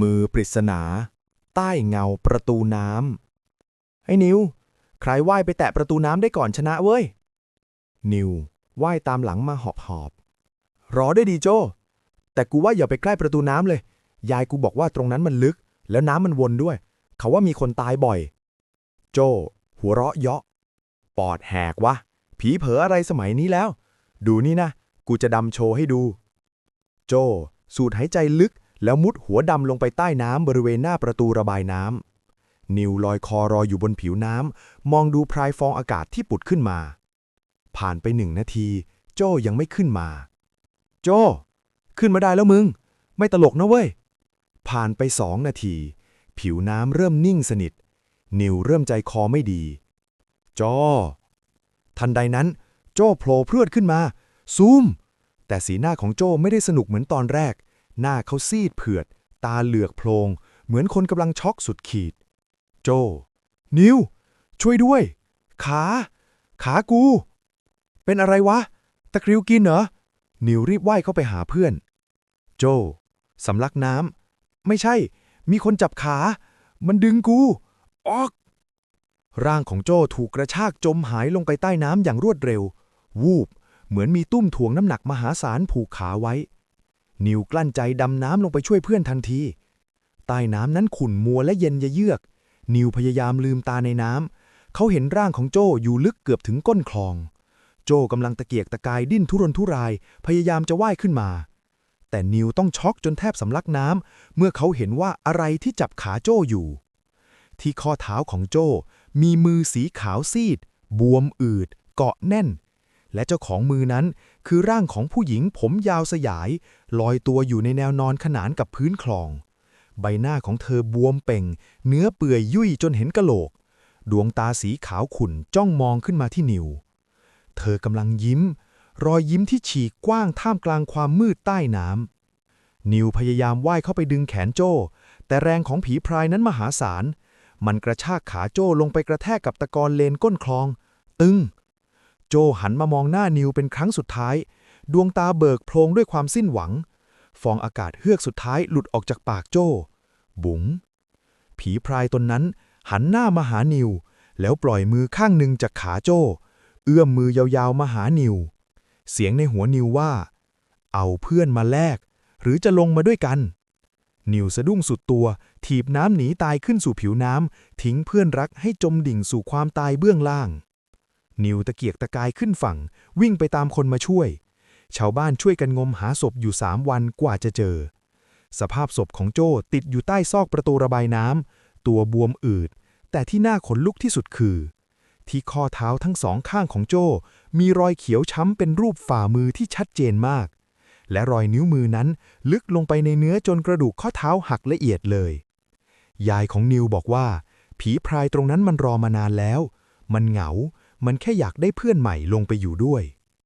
มือปริศนา ใต้เงาประตูน้ำไอ้นิว ใครว่ายไปแตะประตูน้ำได้ก่อนชนะเว้ย นิวว่ายตามหลังมาหอบหอบ รอได้ดีโจ แต่กูว่าอย่าไปใกล้ประตูน้ำเลย ยายกูบอกว่าตรงนั้นมันลึก แล้วน้ำมันวนด้วย เขาว่ามีคนตายบ่อย โจ หัวเราะเยาะ ปอดแหกวะ ผีเผออะไรสมัยนี้แล้ว ดูนี่นะ กูจะดำโชว์ให้ดู โจ สูดหายใจลึก แล้วมุดหัวดำลงไปใต้น้ำบริเวณหน้าประตูระบายน้ำนิวลอยคอรออยู่บนผิวน้ำมองดูพรายฟองอากาศที่ปุดขึ้นมา ผ่านไปหนึ่งนาที โจยังไม่ขึ้นมา โจ ขึ้นมาได้แล้วมึง ไม่ตลกนะเว้ย ผ่านไปสองนาที ผิวน้ำเริ่มนิ่งสนิท นิวเริ่มใจคอไม่ดี โจ ทันใดนั้น โจโผล่พรวดขึ้นมา ซูม แต่สีหน้าของโจไม่ได้สนุกเหมือนตอนแรก หน้าเขาซีดเผือด ตาเหลือกโพลง เหมือนคนกำลังช็อกสุดขีด โจ นิว ช่วยด้วย ขา ขากู เป็นอะไรวะ ตะคริวกินเหรอ นิวรีบว่ายเข้าไปหาเพื่อน โจ สำลักน้ำ ไม่ใช่ มีคนจับขา มันดึงกู ออก ร่างของโจถูกกระชากจมหายลงไปใต้น้ำอย่างรวดเร็ว วูบ เหมือนมีตุ้มถ่วงน้ำหนักมหาศาลผูกขาไว้ นิวกลั้นใจดำน้ำลงไปช่วยเพื่อนทันที ใต้น้ำนั้นขุ่นมัวและเย็นยะเยือก นิวพยายามลืมตาในน้ำ เขาเห็นร่างของโจ้อยู่ลึกเกือบถึงก้นคลอง โจ้กำลังตะเกียกตะกายดิ้นทุรนทุราย พยายามจะว่ายขึ้นมา แต่นิวต้องช็อกจนแทบสำลักน้ำ เมื่อเขาเห็นว่าอะไรที่จับขาโจ้อยู่ ที่ข้อเท้าของโจ้มีมือสีขาวซีด บวมอืด เกาะแน่น และเจ้าของมือนั้นคือร่างของผู้หญิงผมยาวสยาย ลอยตัวอยู่ในแนวนอนขนานกับพื้นคลอง ใบหน้าของเธอบวมเป่ง เนื้อเปื่อยยุ่ยจนเห็นกะโหลก ดวงตาสีขาวขุ่นจ้องมองขึ้นมาที่นิว เธอกำลังยิ้ม รอยยิ้มที่ฉีกกว้างท่ามกลางความมืดใต้น้ำนิวพยายามว่ายเข้าไปดึงแขนโจ้ แต่แรงของผีพรายนั้นมหาศาล มันกระชากขาโจ้ลงไปกระแทกกับตะกอนเลนก้นคลอง ตึง โจหันมามองหน้านิวเป็นครั้งสุดท้าย ดวงตาเบิกโพลงด้วยความสิ้นหวัง ฟองอากาศเฮือกสุดท้ายหลุดออกจากปากโจ บุ๋ง ผีพรายตนนั้นหันหน้ามาหานิว แล้วปล่อยมือข้างหนึ่งจากขาโจ เอื้อมมือยาวๆมาหานิว เสียงในหัวนิวว่า เอาเพื่อนมาแลก หรือจะลงมาด้วยกัน นิวสะดุ้งสุดตัว ถีบน้ำหนีตายขึ้นสู่ผิวน้ำทิ้งเพื่อนรักให้จมดิ่งสู่ความตายเบื้องล่าง นิวตะเกียกตะกายขึ้นฝั่ง วิ่งไปตามคนมาช่วย ชาวบ้านช่วยกันงมหาศพอยู่สามวันกว่าจะเจอ สภาพศพของโจ้ติดอยู่ใต้ซอกประตูระบายน้ำตัวบวมอืด แต่ที่น่าขนลุกที่สุดคือ ที่ข้อเท้าทั้งสองข้างของโจ้มีรอยเขียวช้ำเป็นรูปฝ่ามือที่ชัดเจนมาก และรอยนิ้วมือนั้นลึกลงไปในเนื้อจนกระดูกข้อเท้าหักละเอียดเลย ยายของนิวบอกว่า ผีพรายตรงนั้นมันรอมานานแล้ว มันเหงา มันแค่อยากได้เพื่อนใหม่ลงไปอยู่ด้วย